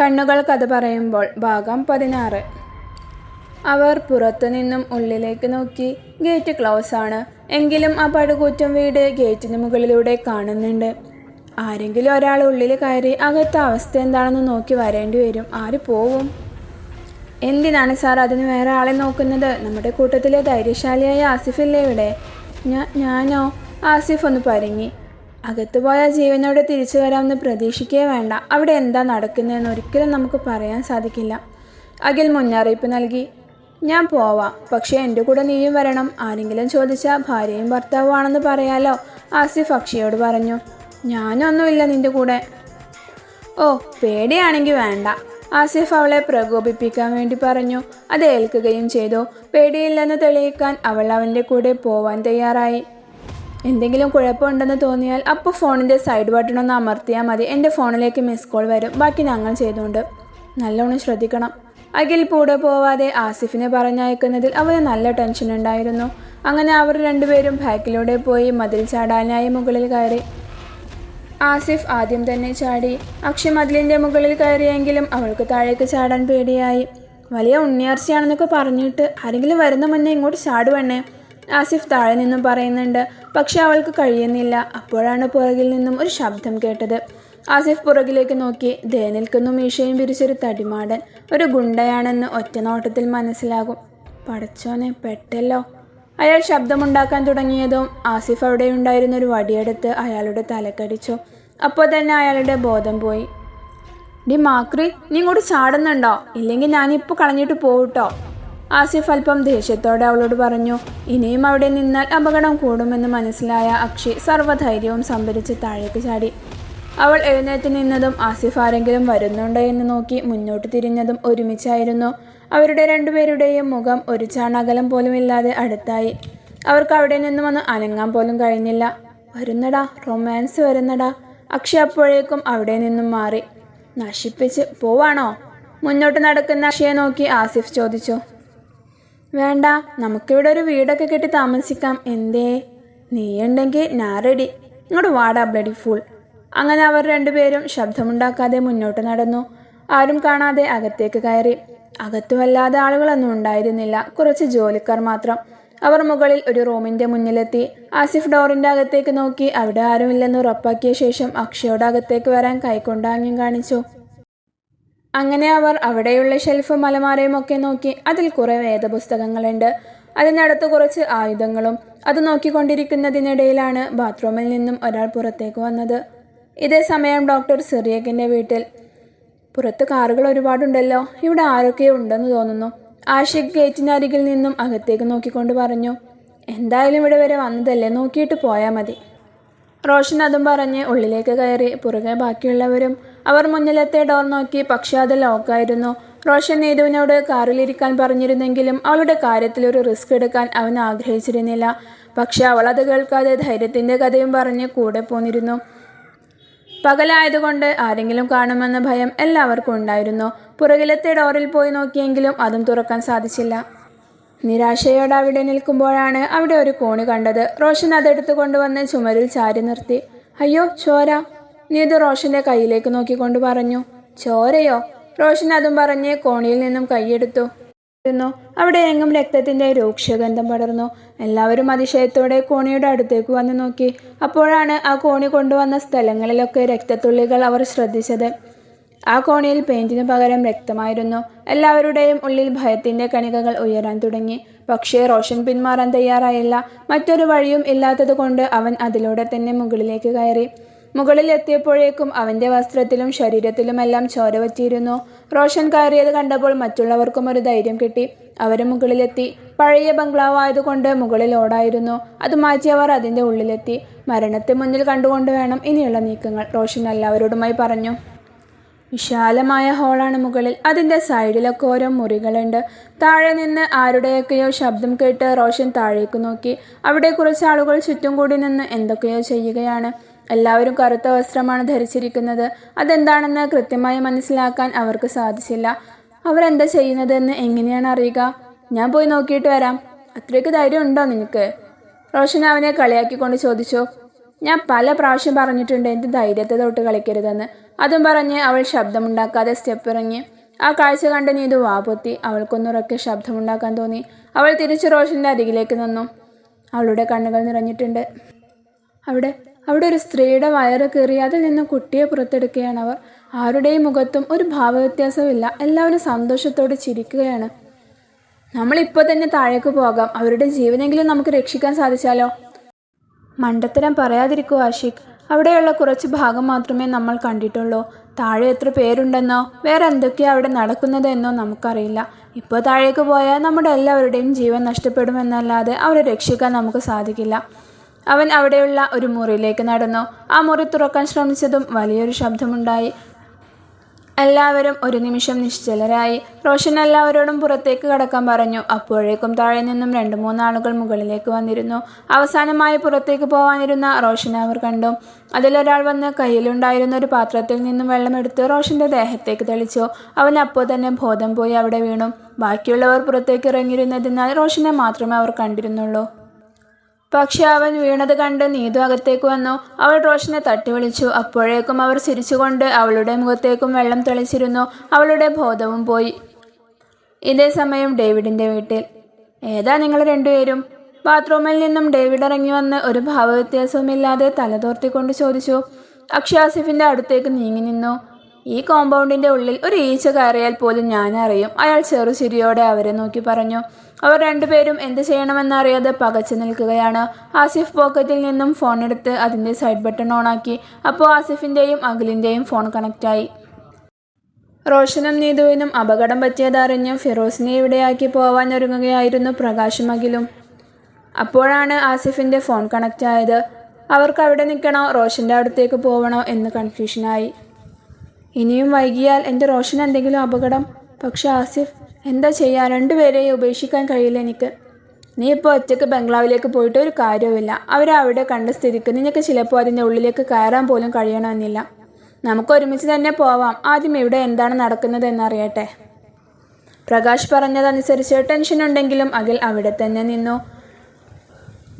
കണ്ണുകൾ കഥ പറയുമ്പോൾ ഭാഗം പതിനാറ്. അവർ പുറത്തു നിന്നും ഉള്ളിലേക്ക് നോക്കി ഗേറ്റ് ക്ലോസ് ആണ്. എങ്കിലും ആ പടുകൂറ്റം വീട് ഗേറ്റിന് മുകളിലൂടെ കാണുന്നുണ്ട്. ആരെങ്കിലും ഒരാൾ ഉള്ളിൽ കയറി അകത്തെ അവസ്ഥ എന്താണെന്ന് നോക്കി വരേണ്ടി വരും. ആര് പോവും? എന്തിനാണ് സാർ അതിന് വേറെ ആളെ നോക്കുന്നത്? നമ്മുടെ കൂട്ടത്തിലെ ധൈര്യശാലിയായ ആസിഫില്ലേ ഇവിടെ? ഞാനോ? ആസിഫ് ഒന്ന് പരുങ്ങി. അകത്ത് പോയ ജീവനോടെ തിരിച്ചു വരാമെന്ന് പ്രതീക്ഷിക്കേ വേണ്ട. അവിടെ എന്താ നടക്കുന്നതെന്ന് ഒരിക്കലും നമുക്ക് പറയാൻ സാധിക്കില്ല. അഖിൽ മുന്നറിയിപ്പ് നൽകി ഞാൻ പോവാം. പക്ഷേ എന്റെ കൂടെ നീയും വരണം. ആരെങ്കിലും ചോദിച്ചാൽ ഭാര്യയും ഭർത്താവുമാണെന്ന് പറയാലോ ആസിഫ് അക്ഷയോട് പറഞ്ഞു. ഞാനൊന്നുമില്ല നിന്റെ കൂടെ. ഓ പേടിയാണെങ്കിൽ വേണ്ട ആസിഫ് അവളെ പ്രകോപിപ്പിക്കാൻ വേണ്ടി പറഞ്ഞു. അത് ഏൽക്കുകയും ചെയ്തു. പേടിയില്ലെന്ന് തെളിയിക്കാൻ അവൾ അവന്റെ കൂടെ പോവാൻ തയ്യാറായി. എന്തെങ്കിലും കുഴപ്പമുണ്ടെന്ന് തോന്നിയാൽ അപ്പോൾ ഫോണിന്റെ സൈഡ് ബട്ടൺ ഒന്ന് അമർത്തിയാൽ മതി. എന്റെ ഫോണിലേക്ക് മിസ് കോൾ വരും. ബാക്കി ഞങ്ങൾ ചെയ്തുകൊണ്ട് നല്ലോണം ശ്രദ്ധിക്കണം. അഖിൽ കൂടെ പോവാതെ ആസിഫിനെ പറഞ്ഞയക്കുന്നതിൽ അവന് നല്ല ടെൻഷൻ ഉണ്ടായിരുന്നു. അങ്ങനെ അവർ രണ്ടുപേരും ബാക്കിലൂടെ പോയി മതിൽ ചാടാനായി മുകളിൽ കയറി. ആസിഫ് ആദ്യം തന്നെ ചാടി. അക്ഷി മതിലിന്റെ മുകളിൽ കയറിയെങ്കിലും അവൾക്ക് താഴേക്ക് ചാടാൻ പേടിയായി. വലിയ ഉണ്ണിയാർച്ചയാണെന്നൊക്കെ പറഞ്ഞിട്ട് ആരെങ്കിലും വരുന്ന മുന്നേ ഇങ്ങോട്ട് ചാടുവണ്ണേ. ആസിഫ് താഴെ നിന്നും പറയുന്നുണ്ട് പക്ഷെ അവൾക്ക് കഴിയുന്നില്ല. അപ്പോഴാണ് പുറകിൽ നിന്നും ഒരു ശബ്ദം കേട്ടത്. ആസിഫ് പുറകിലേക്ക് നോക്കി. ദേ നിൽക്കുന്നു മീശയും പിരിച്ചൊരു തടിമാടൻ. ഒരു ഗുണ്ടയാണെന്ന് ഒറ്റ നോട്ടത്തിൽ മനസ്സിലാകും. പടച്ചോനെ പെട്ടല്ലോ. അയാൾ ശബ്ദമുണ്ടാക്കാൻ തുടങ്ങിയതും ആസിഫ് അവിടെ ഉണ്ടായിരുന്ന ഒരു വടിയെടുത്ത് അയാളുടെ തലക്കടിച്ചു. അപ്പോൾ തന്നെ അയാളുടെ ബോധം പോയി. ഡി മാക്രി നീ ഇങ്ങോട്ട് ചാടുന്നുണ്ടോ? ഇല്ലെങ്കിൽ ഞാനിപ്പോൾ കളഞ്ഞിട്ട് പോവട്ടോ. ആസിഫ് അല്പം ദേഷ്യത്തോടെ അവളോട് പറഞ്ഞു ഇനിയും അവിടെ നിന്നാൽ അപകടം കൂടുമെന്ന് മനസ്സിലായ അക്ഷി സർവധൈര്യവും സംഭരിച്ച് താഴേക്ക് ചാടി. അവൾ എഴുന്നേറ്റ് നിന്നതും ആസിഫ് ആരെങ്കിലും വരുന്നുണ്ടോ എന്ന് നോക്കി മുന്നോട്ട് തിരിഞ്ഞതും ഒരുമിച്ചായിരുന്നു. അവരുടെ രണ്ടുപേരുടെയും മുഖം ഒരു ചാണകലം പോലുമില്ലാതെ അടുത്തായി. അവർക്ക് അവിടെ നിന്നും ഒന്ന് അനങ്ങാൻ പോലും കഴിഞ്ഞില്ല. വരുന്നടാ റൊമാൻസ് വരുന്നടാ അക്ഷി അപ്പോഴേക്കും അവിടെ നിന്നും മാറി. നശിപ്പിച്ച് പോവാണോ? മുന്നോട്ട് നടക്കുന്ന അക്ഷയെ നോക്കി ആസിഫ് ചോദിച്ചു. വേണ്ട നമുക്കിവിടെ ഒരു വീടൊക്കെ കെട്ടി താമസിക്കാം. എന്തേ? നീയുണ്ടെങ്കിൽ ഞാൻ റെഡി ഇങ്ങോട്ട് വാടാ ബ്ലഡി ഫുൾ അങ്ങനെ അവർ രണ്ടുപേരും ശബ്ദമുണ്ടാക്കാതെ മുന്നോട്ട് നടന്നു. ആരും കാണാതെ അകത്തേക്ക് കയറി. അകത്തു വല്ലാതെ ആളുകളൊന്നും ഉണ്ടായിരുന്നില്ല. കുറച്ച് ജോലിക്കാർ മാത്രം. അവർ മുകളിൽ ഒരു റൂമിന്റെ മുന്നിലെത്തി. ആസിഫ് ഡോറിന്റെ അകത്തേക്ക് നോക്കി. അവിടെ ആരുമില്ലെന്ന് ഉറപ്പാക്കിയ ശേഷം അക്ഷയോട് അകത്തേക്ക് വരാൻ കൈക്കൊണ്ടാങ്യം കാണിച്ചു. അങ്ങനെ അവർ അവിടെയുള്ള ഷെൽഫ് മലമാരയുമൊക്കെ നോക്കി. അതിൽ കുറേ വേദപുസ്തകങ്ങളുണ്ട്. അതിനടുത്ത് കുറച്ച് ആയുധങ്ങളും. അത് നോക്കിക്കൊണ്ടിരിക്കുന്നതിനിടയിലാണ് ബാത്റൂമിൽ നിന്നും ഒരാൾ പുറത്തേക്ക് വന്നത്. ഇതേ സമയം ഡോക്ടർ സിറിയക്കിന്റെ വീട്ടിൽ പുറത്ത് കാറുകൾ ഒരുപാടുണ്ടല്ലോ. ഇവിടെ ആരൊക്കെയോ ഉണ്ടെന്ന് തോന്നുന്നു. ആഷിഖ് ഗേറ്റിനരികിൽ നിന്നും അകത്തേക്ക് നോക്കിക്കൊണ്ട് പറഞ്ഞു എന്തായാലും ഇവിടെ വരെ വന്നതല്ലേ? നോക്കിയിട്ട് പോയാൽ മതി. റോഷൻ അതും പറഞ്ഞ് ഉള്ളിലേക്ക് കയറി പുറകെ ബാക്കിയുള്ളവരും അവർ മുന്നിലത്തെ ഡോർ നോക്കി പക്ഷേ അത് ലോക്കായിരുന്നു റോഷൻ നീതുവിനോട് കാറിലിരിക്കാൻ പറഞ്ഞിരുന്നെങ്കിലും അവളുടെ കാര്യത്തിൽ ഒരു റിസ്ക് എടുക്കാൻ അവൻ ആഗ്രഹിച്ചിരുന്നില്ല. പക്ഷെ അവൾ അത് കേൾക്കാതെ ധൈര്യത്തിന്റെ കഥയും പറഞ്ഞ് കൂടെ പോന്നിരുന്നു. പകലായതുകൊണ്ട് ആരെങ്കിലും കാണുമെന്ന ഭയം എല്ലാവർക്കും ഉണ്ടായിരുന്നു. പുറകിലത്തെ ഡോറിൽ പോയി നോക്കിയെങ്കിലും അതും തുറക്കാൻ സാധിച്ചില്ല. നിരാശയോടെ അവിടെ നിൽക്കുമ്പോഴാണ് അവിടെ ഒരു കോണി കണ്ടത്. റോഷൻ അതെടുത്തു കൊണ്ടുവന്ന് ചുമരിൽ ചാരി നിർത്തി. അയ്യോ ചോര. നീതു റോഷന്റെ കയ്യിലേക്ക് നോക്കിക്കൊണ്ട് പറഞ്ഞു ചോരയോ? റോഷൻ അതും പറഞ്ഞ് കോണിയിൽ നിന്നും കൈയെടുത്തു. അവിടെ എങ്ങും രക്തത്തിന്റെ രൂക്ഷഗന്ധം പടർന്നു. എല്ലാവരും അതിശയത്തോടെ കോണിയുടെ അടുത്തേക്ക് വന്ന് നോക്കി. അപ്പോഴാണ് ആ കോണി കൊണ്ടുവന്ന സ്ഥലങ്ങളിലൊക്കെ രക്തത്തുള്ളികൾ അവർ ശ്രദ്ധിച്ചത്. ആ കോണിയിൽ പെയിന്റിന് പകരം രക്തമായിരുന്നു. എല്ലാവരുടെയും ഉള്ളിൽ ഭയത്തിന്റെ കണികകൾ ഉയരാൻ തുടങ്ങി. പക്ഷേ റോഷൻ പിന്മാറാൻ തയ്യാറായില്ല. മറ്റൊരു വഴിയും ഇല്ലാത്തതുകൊണ്ട് അവൻ അതിലൂടെ തന്നെ മുകളിലേക്ക് കയറി. മുകളിൽ എത്തിയപ്പോഴേക്കും അവന്റെ വസ്ത്രത്തിലും ശരീരത്തിലുമെല്ലാം ചോര വറ്റിയിരുന്നു. റോഷൻ കയറിയത് കണ്ടപ്പോൾ മറ്റുള്ളവർക്കും ഒരു ധൈര്യം കിട്ടി. അവരും മുകളിലെത്തി. പഴയ ബംഗ്ലാവ് ആയതുകൊണ്ട് മുകളിൽ ഓടായിരുന്നു. അത് മാറ്റി അവർ അതിന്റെ ഉള്ളിലെത്തി. മരണത്തെ മുന്നിൽ കണ്ടുകൊണ്ട് വേണം ഇനിയുള്ള നീക്കങ്ങൾ റോഷൻ എല്ലാവരോടുമായി പറഞ്ഞു. വിശാലമായ ഹോളാണ് മുകളിൽ. അതിന്റെ സൈഡിലൊക്കെ ഓരോ മുറികളുണ്ട്. താഴെ നിന്ന് ആരുടെയൊക്കെയോ ശബ്ദം കേട്ട് റോഷൻ താഴേക്ക് നോക്കി. അവിടെ കുറച്ച് ആളുകൾ ചുറ്റും കൂടി നിന്ന് എന്തൊക്കെയോ ചെയ്യുകയാണ്. എല്ലാവരും കറുത്ത വസ്ത്രമാണ് ധരിച്ചിരിക്കുന്നത്. അതെന്താണെന്ന് കൃത്യമായി മനസ്സിലാക്കാൻ അവർക്ക് സാധിച്ചില്ല. അവരെന്താ ചെയ്യുന്നതെന്ന് എങ്ങനെയാണ് അറിയുക? ഞാൻ പോയി നോക്കിയിട്ട് വരാം. അത്രയ്ക്ക് ധൈര്യം ഉണ്ടോ നിനക്ക്? റോഷൻ അവനെ കളിയാക്കിക്കൊണ്ട് ചോദിച്ചു. ഞാൻ പല പ്രാവശ്യം പറഞ്ഞിട്ടുണ്ട് എന്റെ ധൈര്യത്തെ തൊട്ട് കളിക്കരുതെന്ന്. അതും പറഞ്ഞ് അവൾ ശബ്ദമുണ്ടാക്കാതെ സ്റ്റെപ്പ് ഇറങ്ങി ആ കാഴ്ച കണ്ട് നീതു വാപൊത്തി. അവൾക്കൊന്നുറക്കെ ശബ്ദമുണ്ടാക്കാൻ തോന്നി. അവൾ തിരിച്ച് റോഷന്റെ അരികിലേക്ക് നിന്നു. അവളുടെ കണ്ണുകൾ നിറഞ്ഞിട്ടുണ്ട്. അവിടെ അവിടെ ഒരു സ്ത്രീയുടെ വയറ് കീറി അതിൽ നിന്ന് കുട്ടിയെ പുറത്തെടുക്കുകയാണ് അവർ. ആരുടെയും മുഖത്തും ഒരു ഭാവവ്യത്യാസമില്ല എല്ലാവരും സന്തോഷത്തോടെ ചിരിക്കുകയാണ്. നമ്മളിപ്പോൾ തന്നെ താഴേക്ക് പോകാം. അവരുടെ ജീവനെങ്കിലും നമുക്ക് രക്ഷിക്കാൻ സാധിച്ചാലോ? മണ്ടത്തരം പറയാതിരിക്കൂ ആഷിഖ്. അവിടെയുള്ള കുറച്ച് ഭാഗം മാത്രമേ നമ്മൾ കണ്ടിട്ടുള്ളൂ. താഴെ എത്ര പേരുണ്ടെന്നോ വേറെ എന്തൊക്കെയാ അവിടെ നടക്കുന്നത് എന്നോ നമുക്കറിയില്ല. ഇപ്പോൾ താഴേക്ക് പോയാൽ നമ്മുടെ എല്ലാവരുടെയും ജീവൻ നഷ്ടപ്പെടുമെന്നല്ലാതെ അവരെ രക്ഷിക്കാൻ നമുക്ക് സാധിക്കില്ല. അവൻ അവിടെയുള്ള ഒരു മുറിയിലേക്ക് നടന്നു. ആ മുറി തുറക്കാൻ ശ്രമിച്ചതും വലിയൊരു ശബ്ദമുണ്ടായി. എല്ലാവരും ഒരു നിമിഷം നിശ്ചലരായി. റോഷൻ എല്ലാവരോടും പുറത്തേക്ക് കടക്കാൻ പറഞ്ഞു. അപ്പോഴേക്കും താഴെ നിന്നും രണ്ട് മൂന്നാളുകൾ മുകളിലേക്ക് വന്നിരുന്നു. അവസാനമായി പുറത്തേക്ക് പോവാനിരുന്ന റോഷൻ അവർ കണ്ടു. അതിലൊരാൾ വന്ന് കയ്യിലുണ്ടായിരുന്ന ഒരു പാത്രത്തിൽ നിന്നും വെള്ളമെടുത്ത് റോഷന്റെ ദേഹത്തേക്ക് തെളിച്ചു. അവൻ അപ്പോൾ തന്നെ ബോധം പോയി അവിടെ വീണു. ബാക്കിയുള്ളവർ പുറത്തേക്ക് ഇറങ്ങിയിരുന്നതിനാൽ റോഷനെ മാത്രമേ അവർ കണ്ടിരുന്നുള്ളൂ. പക്ഷെ അവൻ വീണത് കണ്ട് നീതു അകത്തേക്ക് വന്നു. അവൾ റോഷനെ തട്ടി വിളിച്ചു അപ്പോഴേക്കും അവർ ചിരിച്ചുകൊണ്ട് അവളുടെ മുഖത്തേക്കും വെള്ളം തെളിച്ചിരുന്നു. അവളുടെ ബോധവും പോയി. ഇതേ സമയം ഡേവിഡിന്റെ വീട്ടിൽ. ഏതാ നിങ്ങൾ രണ്ടുപേരും? ബാത്റൂമിൽ നിന്നും ഡേവിഡ് ഇറങ്ങി വന്ന് ഒരു ഭാവവ്യത്യാസവുമില്ലാതെ തലതോർത്തിക്കൊണ്ട് ചോദിച്ചു. അക്ഷയാസിഫിന്റെ അടുത്തേക്ക് നീങ്ങി നിന്നു. ഈ കോമ്പൗണ്ടിന്റെ ഉള്ളിൽ ഒരു ഈച്ച കയറിയാൽ പോലും ഞാൻ അറിയും അയാൾ ചെറുചിരിയോടെ അവരെ നോക്കി പറഞ്ഞു. അവർ രണ്ടുപേരും എന്ത് ചെയ്യണമെന്നറിയാതെ പകച്ചു നിൽക്കുകയാണ്. ആസിഫ് പോക്കറ്റിൽ നിന്നും ഫോൺ എടുത്ത് അതിന്റെ സൈഡ് ബട്ടൺ ഓണാക്കി അപ്പോൾ ആസിഫിന്റെയും അഖിലിന്റെയും ഫോൺ കണക്റ്റായി റോഷനും നീതുവിനും അപകടം പറ്റിയതറിഞ്ഞ് ഫിറോസിനെ ഇവിടെയാക്കി പോവാൻ ഒരുങ്ങുകയായിരുന്നു പ്രകാശും അഖിലും. അപ്പോഴാണ് ആസിഫിന്റെ ഫോൺ കണക്റ്റായത് അവർക്ക് അവിടെ നിൽക്കണോ? റോഷന്റെ അടുത്തേക്ക് പോകണോ എന്ന് കൺഫ്യൂഷനായി ഇനിയും വൈകിയാൽ എന്റെ റോഷൻ എന്തെങ്കിലും അപകടം. പക്ഷെ ആസിഫ് എന്താ ചെയ്യുക രണ്ടുപേരെയും ഉപേക്ഷിക്കാൻ കഴിയില്ല എനിക്ക്. നീ ഇപ്പോൾ ഒറ്റയ്ക്ക് ബംഗ്ലാവിലേക്ക് പോയിട്ട് ഒരു കാര്യവുമില്ല. അവരെ അവിടെ കണ്ട സ്ഥിതിക്ക്. നിനക്ക് ചിലപ്പോൾ അതിന്റെ ഉള്ളിലേക്ക് കയറാൻ പോലും കഴിയണമെന്നില്ല. നമുക്ക് ഒരുമിച്ച് തന്നെ പോവാം. ആദ്യം ഇവിടെ എന്താണ് നടക്കുന്നത് എന്നറിയട്ടെ പ്രകാശ് പറഞ്ഞതനുസരിച്ച് ടെൻഷൻ ഉണ്ടെങ്കിലും അഖിൽ അവിടെ തന്നെ നിന്നു.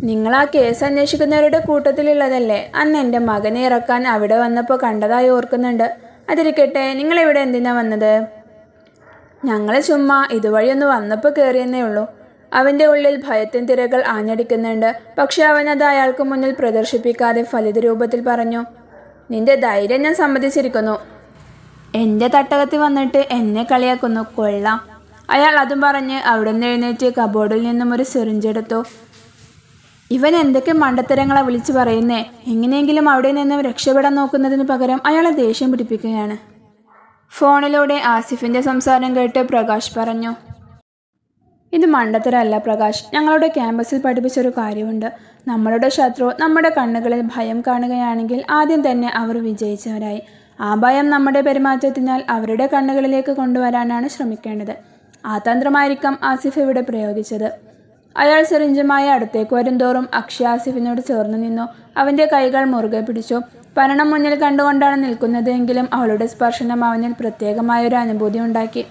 നിങ്ങൾ ആ കേസ് അന്വേഷിക്കുന്നവരുടെ കൂട്ടത്തിലുള്ളതല്ലേ? അന്ന് എന്റെ മകനെ ഇറക്കാൻ അവിടെ വന്നപ്പോൾ കണ്ടതായി ഓർക്കുന്നുണ്ട്. അതിരിക്കട്ടെ നിങ്ങൾ ഇവിടെ എന്തിനാ വന്നത്? ഞങ്ങൾ ചുമ്മാ ഇതുവഴി ഒന്ന് വന്നപ്പോൾ കയറിയെന്നേ ഉള്ളൂ. അവന്റെ ഉള്ളിൽ ഭയത്തിൻ തിരകൾ ആഞ്ഞടിക്കുന്നുണ്ട്. പക്ഷെ അവനത് അയാൾക്ക് മുന്നിൽ പ്രദർശിപ്പിക്കാതെ ഫലിത രൂപത്തിൽ പറഞ്ഞു നിന്റെ ധൈര്യം ഞാൻ സമ്മതിച്ചിരിക്കുന്നു. എന്റെ തട്ടകത്തിൽ വന്നിട്ട് എന്നെ കളിയാക്കുന്നു. കൊള്ളാം. അയാൾ അതും പറഞ്ഞ് അവിടെ നിന്ന് എഴുന്നേറ്റ് കബോർഡിൽ നിന്നും ഒരു സിറിഞ്ചെടുത്തു ഇവൻ എന്തൊക്കെ മണ്ടത്തരങ്ങളാ വിളിച്ചു പറയുന്നേ. എങ്ങനെയെങ്കിലും അവിടെ നിന്നും രക്ഷപ്പെടാൻ നോക്കുന്നതിന് പകരം അയാളെ ദേഷ്യം പിടിപ്പിക്കുകയാണ്. ഫോണിലൂടെ ആസിഫിന്റെ സംസാരം കേട്ട് പ്രകാശ് പറഞ്ഞു. ഇത് മണ്ടത്തരമല്ല പ്രകാശ്. ഞങ്ങളുടെ ക്യാമ്പസിൽ പഠിപ്പിച്ചൊരു കാര്യമുണ്ട്. നമ്മളുടെ ശത്രു നമ്മുടെ കണ്ണുകളിൽ ഭയം കാണുകയാണെങ്കിൽ ആദ്യം തന്നെ അവർ വിജയിച്ചവരായി. ആ ഭയം നമ്മുടെ പെരുമാറ്റത്തിനാൽ അവരുടെ കണ്ണുകളിലേക്ക് കൊണ്ടുവരാനാണ് ശ്രമിക്കേണ്ടത്. ആ തന്ത്രമായിരിക്കാം ആസിഫ് ഇവിടെ പ്രയോഗിച്ചത്. അയാൾ സിറിഞ്ചുമായി അടുത്തേക്ക് വരുംതോറും അക്ഷയ ആസിഫിനോട് ചേർന്ന് നിന്നു. അവന്റെ കൈകൾ മുറുകെ പിടിച്ചു. പരണം മുന്നിൽ കണ്ടുകൊണ്ടാണ് നിൽക്കുന്നതെങ്കിലും അവളുടെ സ്പർശനം അവനിൽ പ്രത്യേകമായ ഒരു അനുഭൂതി ഉണ്ടാക്കി.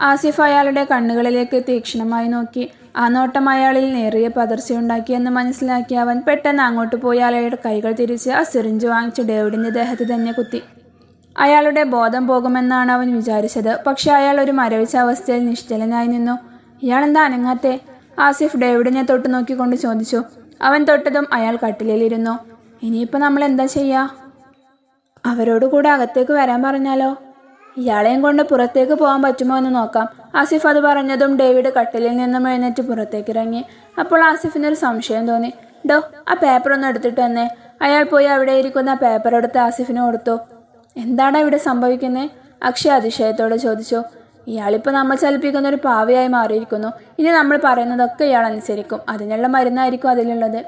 ആസിഫ് അയാളുടെ കണ്ണുകളിലേക്ക് തീക്ഷ്ണമായി നോക്കി. ആ നോട്ടം അയാളിൽ നേറിയ പതർച്ചയുണ്ടാക്കിയെന്ന് മനസ്സിലാക്കി അവൻ പെട്ടെന്ന് അങ്ങോട്ട് പോയി അയാളുടെ കൈകൾ തിരിച്ച് ആ സിറിഞ്ച് വാങ്ങിച്ച് ഡേവിഡിന്റെ ദേഹത്ത് തന്നെ കുത്തി. അയാളുടെ ബോധം പോകുമെന്നാണ് അവൻ വിചാരിച്ചത്. പക്ഷെ അയാൾ ഒരു മരവിച്ച അവസ്ഥയിൽ നിശ്ചലനായി നിന്നു. ഇയാളെന്താ അനങ്ങാത്തെ? ആസിഫ് ഡേവിഡിനെ തൊട്ട് നോക്കിക്കൊണ്ട് ചോദിച്ചു. അവൻ തൊട്ടതും അയാൾ കട്ടിലിലിരുന്നു. ഇനിയിപ്പോൾ നമ്മൾ എന്താ ചെയ്യാ? അവരോട് കൂടെ അകത്തേക്ക് വരാൻ പറഞ്ഞാലോ? ഇയാളെയും കൊണ്ട് പുറത്തേക്ക് പോകാൻ പറ്റുമോ എന്ന് നോക്കാം. ആസിഫ് അത് പറഞ്ഞതും ഡേവിഡ് കട്ടിലിൽ നിന്നും എഴുന്നേറ്റ് പുറത്തേക്ക് ഇറങ്ങി അപ്പോൾ ആസിഫിനൊരു സംശയം തോന്നി. ഡോ ആ പേപ്പർ ഒന്ന് എടുത്തിട്ട് തന്നെ അയാൾ പോയി അവിടെ ഇരിക്കുന്ന പേപ്പർ എടുത്ത് ആസിഫിന് കൊടുത്തു. എന്താണ് ഇവിടെ സംഭവിക്കുന്നത് അക്ഷയ അതിശയത്തോടെ ചോദിച്ചു. ഇയാളിപ്പോൾ നമ്മൾ ചലിപ്പിക്കുന്ന ഒരു പാവയായി മാറിയിരിക്കുന്നു. ഇനി നമ്മൾ പറയുന്നതൊക്കെ ഇയാൾ അനുസരിക്കും. അതിനുള്ള മരുന്നായിരിക്കും അതിലുള്ളത്.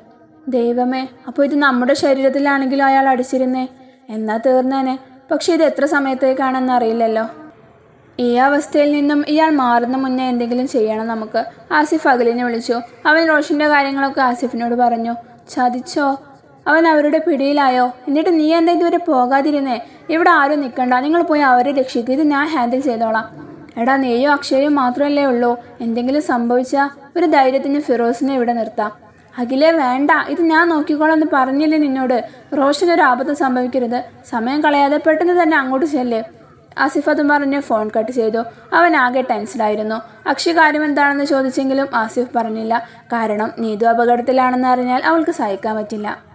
ദൈവമേ അപ്പോൾ ഇത് നമ്മുടെ ശരീരത്തിലാണെങ്കിലും അയാൾ അടിച്ചിരുന്നേ. എന്നാ തീർന്നേനെ. പക്ഷെ ഇത് എത്ര സമയത്തേക്കാണെന്ന് അറിയില്ലല്ലോ. ഈ അവസ്ഥയിൽ നിന്നും ഇയാൾ മാറുന്ന മുന്നേ എന്തെങ്കിലും ചെയ്യണം നമുക്ക്. ആസിഫ് അഖിലിനെ വിളിച്ചു. അവൻ റോഷിന്റെ കാര്യങ്ങളൊക്കെ ആസിഫിനോട് പറഞ്ഞു. ചതിച്ചോ? അവൻ അവരുടെ പിടിയിലായോ? എന്നിട്ട് നീ എന്താ ഇതുവരെ പോകാതിരുന്നേ? ഇവിടെ ആരും നിൽക്കണ്ട. നിങ്ങൾ പോയി അവരെ രക്ഷിക്കുക ഇത് ഞാൻ ഹാൻഡിൽ ചെയ്തോളാം. എടാ നീയോ അക്ഷയയും മാത്രമല്ലേ ഉള്ളൂ. എന്തെങ്കിലും സംഭവിച്ചാൽ ഒരു ധൈര്യത്തിന് ഫിറോസിനെ ഇവിടെ നിർത്താം. അഖിലേ വേണ്ട. ഇത് ഞാൻ നോക്കിക്കോളാം എന്ന് പറഞ്ഞില്ലേ നിന്നോട്? റോഷൻ ഒരു ആപത്ത് സംഭവിക്കരുത്. സമയം കളയാതെ പെട്ടെന്ന് തന്നെ അങ്ങോട്ട് ചെല്ലേ. ആസിഫ് അതും പറഞ്ഞ് ഫോൺ കട്ട് ചെയ്തു. അവൻ ആകെ ടെൻസ്ഡായിരുന്നു അക്ഷി കാര്യം എന്താണെന്ന് ചോദിച്ചെങ്കിലും ആസിഫ് പറഞ്ഞില്ല. കാരണം നീതു അപകടത്തിലാണെന്ന് അറിഞ്ഞാൽ അവൾക്ക് സഹിക്കാൻ പറ്റില്ല.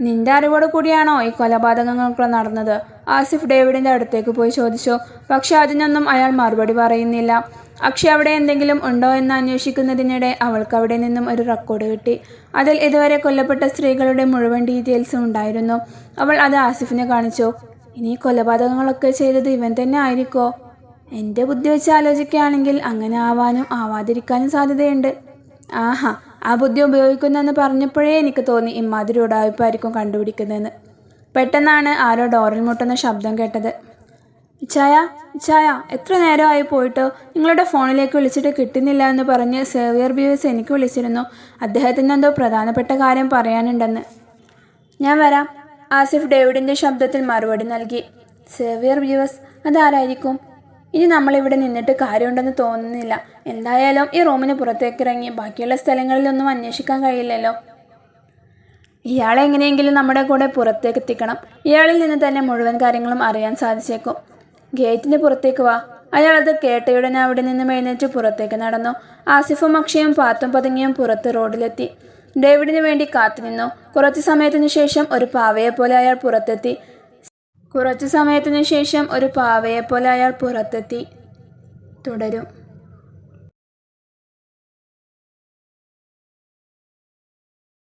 നിന്റെ അറിവോട് കൂടിയാണോ ഈ കൊലപാതകങ്ങളൊക്കെ നടന്നത്? ആസിഫ് ഡേവിഡിന്റെ അടുത്തേക്ക് പോയി ചോദിച്ചു. പക്ഷെ അതിനൊന്നും അയാൾ മറുപടി പറയുന്നില്ല. അക്ഷയ അവിടെ എന്തെങ്കിലും ഉണ്ടോ എന്ന് അന്വേഷിക്കുന്നതിനിടെ അവൾക്ക് അവിടെ നിന്നും ഒരു റെക്കോർഡ് കിട്ടി. അതിൽ ഇതുവരെ കൊല്ലപ്പെട്ട സ്ത്രീകളുടെ മുഴുവൻ ഡീറ്റെയിൽസും ഉണ്ടായിരുന്നു. അവൾ അത് ആസിഫിനെ കാണിച്ചു. ഇനി കൊലപാതകങ്ങളൊക്കെ ചെയ്തത് ഇവൻ തന്നെ ആയിരിക്കോ? എന്റെ ബുദ്ധി വെച്ച് ആലോചിക്കുകയാണെങ്കിൽ അങ്ങനെ ആവാനും ആവാതിരിക്കാനും സാധ്യതയുണ്ട്. ആഹാ ആ ബുദ്ധി ഉപയോഗിക്കുന്നെന്ന് പറഞ്ഞപ്പോഴേ എനിക്ക് തോന്നി ഇമ്മാതിരി ഉടായ്പായിരിക്കും കണ്ടുപിടിക്കുന്നതെന്ന്. പെട്ടെന്നാണ് ആരോ ഡോറിൽ മുട്ടുന്ന ശബ്ദം കേട്ടത്. ഇച്ചായ ഇച്ചായ എത്ര നേരമായി പോയിട്ടോ? നിങ്ങളുടെ ഫോണിലേക്ക് വിളിച്ചിട്ട് കിട്ടുന്നില്ല എന്ന് പറഞ്ഞ് സേവിയർ ബീവേഴ്സ് എനിക്ക് വിളിച്ചിരുന്നു. അദ്ദേഹത്തിന് എന്തോ പ്രധാനപ്പെട്ട കാര്യം പറയാനുണ്ടെന്ന്. ഞാൻ വരാം. ആസിഫ് ഡേവിഡിന്റെ ശബ്ദത്തിൽ മറുപടി നൽകി. സേവിയർ ബീവേഴ്സ് അതാരായിരിക്കും? ഇനി നമ്മളിവിടെ നിന്നിട്ട് കാര്യമുണ്ടെന്ന് തോന്നുന്നില്ല. എന്തായാലും ഈ റൂമിന് പുറത്തേക്ക് ഇറങ്ങി ബാക്കിയുള്ള സ്ഥലങ്ങളിലൊന്നും അന്വേഷിക്കാൻ കഴിയില്ലല്ലോ. ഇയാളെ എങ്ങനെയെങ്കിലും നമ്മുടെ കൂടെ പുറത്തേക്ക് എത്തിക്കണം ഇയാളിൽ നിന്ന് തന്നെ മുഴുവൻ കാര്യങ്ങളും അറിയാൻ സാധിച്ചേക്കും. ഗേറ്റിന് പുറത്തേക്ക് വാ. അയാൾ അത് കേട്ടയുടനെ അവിടെ നിന്ന് എഴുന്നേറ്റ് പുറത്തേക്ക് നടന്നു. ആസിഫും അക്ഷയും പാത്തും പതുങ്ങിയും പുറത്ത് റോഡിലെത്തി. ഡേവിഡിന് വേണ്ടി കാത്തുനിന്നു. കുറച്ചു സമയത്തിനു ശേഷം ഒരു പാവയെ പോലെ അയാൾ പുറത്തെത്തി. കുറച്ചു സമയത്തിനു ശേഷം ഒരു പാവയെപ്പോലെ പോലെ അയാൾ പുറത്തെത്തി. തുടരും.